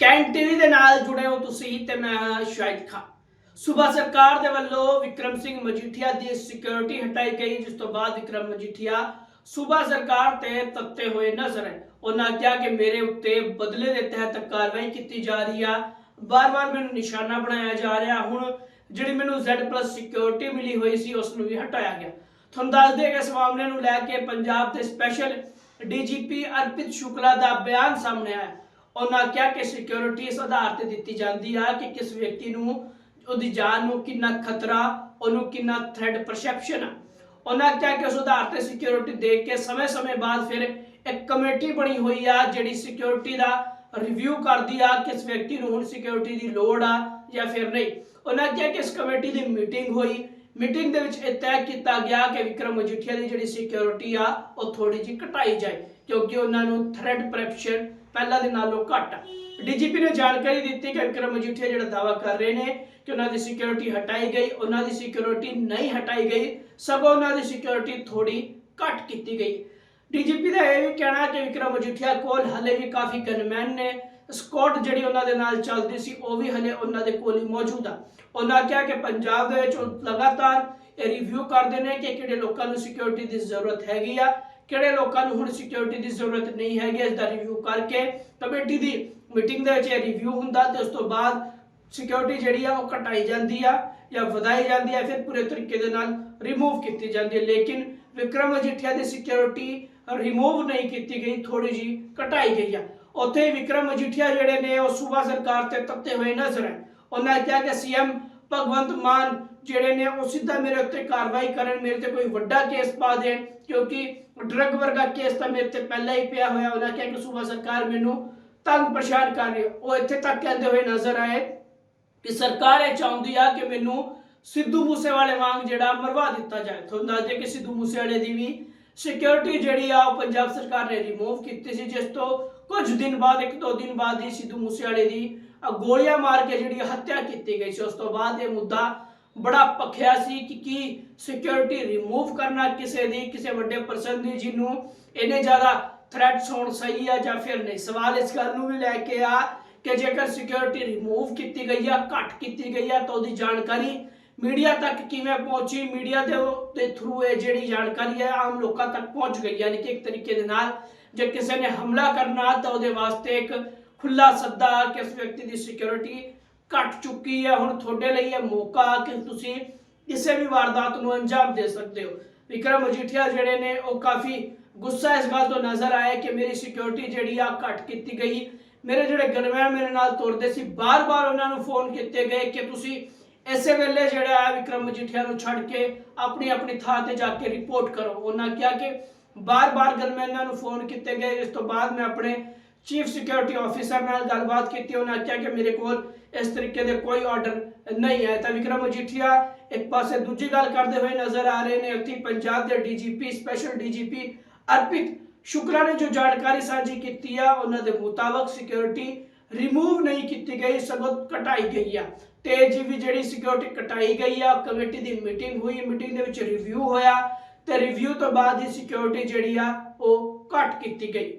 Canteen ਦੇ ਨਾਲ ਜੁੜੇ ਹੋ ਤੁਸੀਂ ਤੇ ਮੈਂ ਹਾਂ ਸ਼ਾਹਿਦ ਖਾਨ। ਸੂਬਾ ਸਰਕਾਰ ਦੇ ਵੱਲੋਂ ਵਿਕਰਮ ਸਿੰਘ ਮਜੀਠੀਆ ਦੀ ਸਿਕਿਉਰਿਟੀ ਹਟਾਈ ਗਈ, ਜਿਸ ਤੋਂ ਬਾਅਦ ਵਿਕਰਮ ਮਜੀਠੀਆ ਸੂਬਾ ਸਰਕਾਰ ਤੇ ਤੱਤੇ ਹੋਏ ਨਜ਼ਰ ਹੈ ਉਹਨਾਂ ਕਿਹਾ ਕਿ ਮੇਰੇ ਉੱਤੇ ਬਦਲੇ ਦੇ ਤਹਿਤ ਕਾਰਵਾਈ ਕੀਤੀ ਜਾ ਰਹੀ ਆ। ਬਾਰ-ਬਾਰ ਮੈਨੂੰ ਨਿਸ਼ਾਨਾ ਬਣਾਇਆ ਜਾ ਰਿਹਾ। ਹੁਣ ਜਿਹੜੀ ਮੈਨੂੰ Z+ ਸਿਕਿਉਰਿਟੀ ਮਿਲੀ ਹੋਈ ਸੀ ਉਸ ਨੂੰ ਵੀ ਹਟਾਇਆ ਗਿਆ। ਤੁਹਾਨੂੰ ਦੱਸ ਦੇ ਕਿ ਇਸ ਮਾਮਲੇ ਨੂੰ ਲੈ ਕੇ ਪੰਜਾਬ ਦੇ ਸਪੈਸ਼ਲ ਡੀਜੀਪੀ ਅਰਪਿਤ ਸ਼ੁਕਲਾ ਦਾ ਬਿਆਨ ਸਾਹਮਣੇ ਆਇਆ। ਉਹਨਾਂ ਕਿਹਾ ਕਿ ਸਿਕਿਉਰਿਟੀ ਇਸ ਆਧਾਰ ਤੇ ਦਿੱਤੀ ਜਾਂਦੀ ਆ ਕਿ ਕਿਸ ਵਿਅਕਤੀ ਨੂੰ, ਉਹਦੀ ਜਾਨ ਨੂੰ ਕਿੰਨਾ ਖਤਰਾ, ਉਹਨੂੰ ਕਿੰਨਾ ਥ੍ਰੈਟ ਪਰਸੈਪਸ਼ਨ ਆ। ਉਹਨਾਂ ਕਿਹਾ ਕਿ ਉਸ ਆਧਾਰ ਤੇ ਸਿਕਿਉਰਿਟੀ ਦੇਖ ਕੇ ਸਮੇਂ-ਸਮੇਂ ਬਾਅਦ ਫਿਰ ਇੱਕ ਕਮੇਟੀ ਬਣੀ ਹੋਈ ਆ ਜਿਹੜੀ ਸਿਕਿਉਰਿਟੀ ਦਾ ਰਿਵਿਊ ਕਰਦੀ ਆ ਕਿਸ ਵਿਅਕਤੀ ਨੂੰ ਹੁਣ ਸਿਕਿਉਰਿਟੀ ਦੀ ਲੋੜ ਆ ਜਾਂ ਫਿਰ ਨਹੀਂ। ਉਹਨਾਂ ਕਿਹਾ ਕਿ ਇਸ ਕਮੇਟੀ ਦੀ ਮੀਟਿੰਗ ਹੋਈ। ਮੀਟਿੰਗ ਦੇ ਵਿੱਚ ਇਹ ਤੈਅ ਕੀਤਾ ਗਿਆ ਕਿ ਵਿਕਰਮ ਮਜੀਠੀਆ ਦੀ ਜਿਹੜੀ ਸਿਕਿਉਰਿਟੀ ਆ, ਉਹ ਥੋੜੀ ਜਿਹੀ ਘਟਾਈ ਜਾਏ, ਕਿਉਂਕਿ ਉਹਨਾਂ ਨੂੰ ਥ੍ਰੈਟ ਪ੍ਰੈਪਸ਼ਨ ਪਹਿਲਾਂ ਦੇ ਨਾਲੋਂ ਘੱਟ ਆ। ਡੀਜੀਪੀ ਨੇ ਜਾਣਕਾਰੀ ਦਿੱਤੀ ਕਿ ਵਿਕਰਮ ਮਜੀਠੀਆ ਜਿਹੜਾ ਦਾਵਾ ਕਰ ਰਹੇ ਨੇ ਕਿ ਉਹਨਾਂ ਦੀ ਸਿਕਿਉਰਿਟੀ ਹਟਾਈ ਗਈ, ਉਹਨਾਂ ਦੀ ਸਿਕਿਉਰਿਟੀ ਨਹੀਂ ਹਟਾਈ ਗਈ, ਸਗੋਂ ਉਹਨਾਂ ਦੀ ਸਿਕਿਉਰਿਟੀ ਥੋੜੀ ਘੱਟ ਕੀਤੀ ਗਈ। ਡੀਜੀਪੀ ਦਾ ਇਹ ਵੀ ਕਹਿਣਾ ਕਿ ਵਿਕਰਮ ਮਜੀਠੀਆ ਕੋਲ ਹਲੇ ਵੀ ਕਾਫੀ ਗਨਮੈਨ ਨੇ ਸਕਾਟ ਜਿਹੜੀ ਉਹਨਾਂ ਦੇ ਨਾਲ ਚੱਲਦੀ ਸੀ, ਉਹ ਵੀ ਹਲੇ ਉਹਨਾਂ ਦੇ ਕੋਲ ਹੀ ਮੌਜੂਦ ਆ। ਉਹਨਾਂ ਕਿਹਾ ਕਿ ਪੰਜਾਬ ਦੇ ਵਿੱਚ ਉਹ ਲਗਾਤਾਰ ਇਹ ਰਿਵਿਊ ਕਰਦੇ ਨੇ ਕਿ ਕਿਹੜੇ ਲੋਕਾਂ ਨੂੰ ਸਿਕਿਉਰਿਟੀ ਦੀ ਜ਼ਰੂਰਤ ਹੈਗੀ ਆ, ਕਿਹੜੇ ਲੋਕਾਂ ਨੂੰ ਹੁਣ ਸਿਕਿਉਰਿਟੀ ਦੀ ਜ਼ਰੂਰਤ ਨਹੀਂ ਹੈਗੀ ਇਸ ਦਾ ਰਿਵਿਊ ਕਰਕੇ ਕਮੇਟੀ ਦੀ ਮੀਟਿੰਗ ਦੇ ਵਿੱਚ ਇਹ ਰਿਵਿਊ ਹੁੰਦਾ ਤੇ ਉਸ ਤੋਂ ਬਾਅਦ ਸਿਕਿਉਰਿਟੀ ਜਿਹੜੀ ਆ, ਉਹ ਘਟਾਈ ਜਾਂਦੀ ਆ ਜਾਂ ਵਧਾਈ ਜਾਂਦੀ ਆ, ਫਿਰ ਪੂਰੇ ਤਰੀਕੇ ਦੇ ਨਾਲ ਰਿਮੂਵ ਕੀਤੀ ਜਾਂਦੀ ਹੈ ਲੇਕਿਨ ਵਿਕਰਮ ਮਜੀਠੀਆ ਦੀ ਸਿਕਿਉਰਿਟੀ ਰਿਮੂਵ ਨਹੀਂ ਕੀਤੀ ਗਈ ਥੋੜੀ ਜੀ ਘਟਾਈ ਗਈ ਆ। ਉੱਥੇ ਵਿਕਰਮ ਮਜੀਠੀਆ ਜਿਹੜੇ ਨੇ, ਉਹ ਸੂਬਾ ਸਰਕਾਰ ਤੇ ਤੱਤੇ ਹੋਏ ਨਜ਼ਰ ਹੈ। ਉਹਨਾਂ ਕਿਹਾ ਕਿ ਸੀਐਮ ਭਗਵੰਤ ਮਾਨ ਜਿਹੜੇ ਨੇ, ਉਹ ਸਿੱਧਾ ਮੇਰੇ ਉੱਤੇ ਕਾਰਵਾਈ ਕਰਨ, ਮੇਰੇ ਤੇ ਕੋਈ ਵੱਡਾ ਕੇਸ ਪਾ ਦੇਣ, ਕਿਉਂਕਿ ਡਰੱਗ ਵਰਗਾ ਕੇਸ ਤਾਂ ਮੇਰੇ ਤੇ ਪਹਿਲਾਂ ਹੀ ਪਿਆ ਹੋਇਆ। ਉਹਨਾਂ ਕਿਹਾ ਕਿ ਸੂਬਾ ਸਰਕਾਰ ਮੈਨੂੰ ਤੰਗ ਪਰੇਸ਼ਾਨ ਕਰ ਰਹੀ ਹੈ। ਉਹ ਇੱਥੇ ਤੱਕ ਕਹਿੰਦੇ ਹੋਏ ਨਜ਼ਰ ਆਏ ਕਿ ਸਰਕਾਰ ਇਹ ਚਾਹੁੰਦੀ ਆ ਕਿ ਮੈਨੂੰ ਸਿੱਧੂ ਮੂਸੇਵਾਲੇ ਵਾਂਗ ਜਿਹੜਾ ਮਰਵਾ ਦਿੱਤਾ ਜਾਏ। ਤੁਹਾਨੂੰ ਦੱਸ ਦੇ ਕਿ ਸਿੱਧੂ ਮੂਸੇਵਾਲੇ ਦੀ ਵੀ ਸਿਕਿਉਰਿਟੀ ਜਿਹੜੀ ਆ ਉਹ ਪੰਜਾਬ ਸਰਕਾਰ ਨੇ ਰਿਮੂਵ ਕੀਤੀ ਸੀ, ਜਿਸ ਤੋਂ ਕੁਝ ਦਿਨ ਬਾਅਦ, ਇੱਕ ਦੋ ਦਿਨ ਬਾਅਦ ਹੀ ਸਿੱਧੂ ਮੂਸੇਵਾਲੇ ਦੀ ਗੋਲੀਆਂ ਮਾਰ ਕੇ ਜਿਹੜੀ ਹੱਤਿਆ ਕੀਤੀ ਗਈ ਸੀ। ਉਸ ਤੋਂ ਬਾਅਦ ਇਹ ਮੁੱਦਾ ਬੜਾ ਪੱਖਿਆ ਸੀ ਕਿ ਕੀ ਸਿਕਿਉਰਿਟੀ ਰਿਮੂਵ ਕਰਨਾ ਕਿਸੇ ਦੀ, ਕਿਸੇ ਵੱਡੇ ਪਰਸਨ ਦੀ, ਜਿਹਨੂੰ ਇੰਨੇ ਜ਼ਿਆਦਾ ਥ੍ਰੈਟਸ ਹੋਣ ਸਹੀ ਆ ਜਾਂ ਫਿਰ ਨਹੀਂ। ਸਵਾਲ ਇਸ ਗੱਲ ਨੂੰ ਵੀ ਲੈ ਕੇ ਆ ਕਿ ਜੇਕਰ ਸਿਕਿਉਰਿਟੀ ਰਿਮੂਵ ਕੀਤੀ ਗਈ ਆ, ਘੱਟ ਕੀਤੀ ਗਈ ਆ, ਤਾਂ ਉਹਦੀ ਜਾਣਕਾਰੀ ਮੀਡੀਆ ਤੱਕ ਕਿਵੇਂ ਪਹੁੰਚੀ? ਮੀਡੀਆ ਦੇ ਦੇ ਥਰੂ ਇਹ ਜਿਹੜੀ ਜਾਣਕਾਰੀ ਹੈ, ਆਮ ਲੋਕਾਂ ਤੱਕ ਪਹੁੰਚ ਗਈ, ਯਾਨੀ ਕਿ ਇੱਕ ਤਰੀਕੇ ਦੇ ਨਾਲ ਜੇ ਕਿਸੇ ਨੇ ਹਮਲਾ ਕਰਨਾ ਤਾਂ ਉਹਦੇ ਵਾਸਤੇ ਇੱਕ ਖੁੱਲਾ ਸੱਦਾ ਕਿ ਇਸ ਵਿਅਕਤੀ ਦੀ ਸਿਕਿਉਰਿਟੀ ਘਟ ਚੁੱਕੀ ਹੈ। ਹੁਣ ਤੁਹਾਡੇ ਲਈ ਇਹ ਮੌਕਾ ਕਿ ਤੁਸੀਂ ਕਿਸੇ ਵੀ ਵਾਰਦਾਤ ਨੂੰ ਅੰਜਾਮ ਦੇ ਸਕਦੇ ਹੋ। ਵਿਕਰਮ ਅਜੀਠੀਆ ਜਿਹੜੇ ਨੇ, ਉਹ ਕਾਫੀ ਗੁੱਸਾ ਇਸ ਗੱਲ ਤੋਂ ਨਜ਼ਰ ਆਇਆ ਕਿ ਮੇਰੀ ਸਿਕਿਉਰਿਟੀ ਜਿਹੜੀ ਆ ਘਟ ਕੀਤੀ ਗਈ। ਮੇਰੇ ਜਿਹੜੇ ਗਨਮੈਨ ਮੇਰੇ ਨਾਲ ਤੁਰਦੇ ਸੀ, ਬਾਰ-ਬਾਰ ਉਹਨਾਂ ਨੂੰ ਫੋਨ ਕੀਤੇ ਗਏ ਕਿ ਤੁਸੀਂ ਇਸੇ ਵੇਲੇ ਜਿਹੜਾ ਹੈ ਵਿਕਰਮ ਮਜੀਠੀਆ ਨੂੰ ਛੱਡ ਕੇ ਆਪਣੀ ਆਪਣੀ ਥਾਂ ਤੇ ਜਾ ਕੇ ਰਿਪੋਰਟ ਕਰੋ। ਉਹਨਾਂ ਕਿਹਾ ਕਿ ਬਾਰ-ਬਾਰ ਗਨਮੈਨਾਂ ਨੂੰ ਫੋਨ ਕੀਤੇ ਗਏ। ਇਸ ਤੋਂ ਬਾਅਦ ਮੈਂ ਆਪਣੇ ਚੀਫ ਸਿਕਿਉਰਿਟੀ ਆਫੀਸਰ ਨਾਲ ਗੱਲਬਾਤ ਕੀਤੀ। ਉਹਨਾਂ ਕਿਹਾ ਕਿ ਮੇਰੇ ਕੋਲ ਇਸ ਤਰੀਕੇ ਦੇ ਕੋਈ ਆਰਡਰ ਨਹੀਂ ਹੈ। ਤਾਂ ਵਿਕਰਮ ਮਜੀਠੀਆ ਇੱਕ ਪਾਸੇ ਦੂਜੀ ਗੱਲ ਕਰਦੇ ਹੋਏ ਨਜ਼ਰ ਆ ਰਹੇ ਨੇ। ਉੱਥੇ ਪੰਜਾਬ ਦੇ DGP special DGP Arpit Shukla ਨੇ ਜੋ ਜਾਣਕਾਰੀ ਸਾਂਝੀ ਕੀਤੀ ਆ, ਉਹਨਾਂ ਦੇ ਮੁਤਾਬਕ ਸਿਕਿਉਰਿਟੀ ਰਿਮੂਵ ਨਹੀਂ ਕੀਤੀ ਗਈ, ਸਗੋਂ ਘਟਾਈ ਗਈ ਆ। ਤੇ ਜੀ ਵੀ ਜਿਹੜੀ ਸਿਕਿਉਰਿਟੀ ਘਟਾਈ ਗਈ ਆ, ਕਮੇਟੀ ਦੀ ਮੀਟਿੰਗ ਹੋਈ ਮੀਟਿੰਗ ਦੇ ਵਿੱਚ ਰਿਵਿਊ ਹੋਇਆ। ਤੇ ਰਿਵਿਊ ਤੋਂ ਬਾਅਦ ਹੀ ਸਿਕਿਉਰਿਟੀ ਜਿਹੜੀ ਆ, ਉਹ ਘਟ ਕੀਤੀ ਗਈ।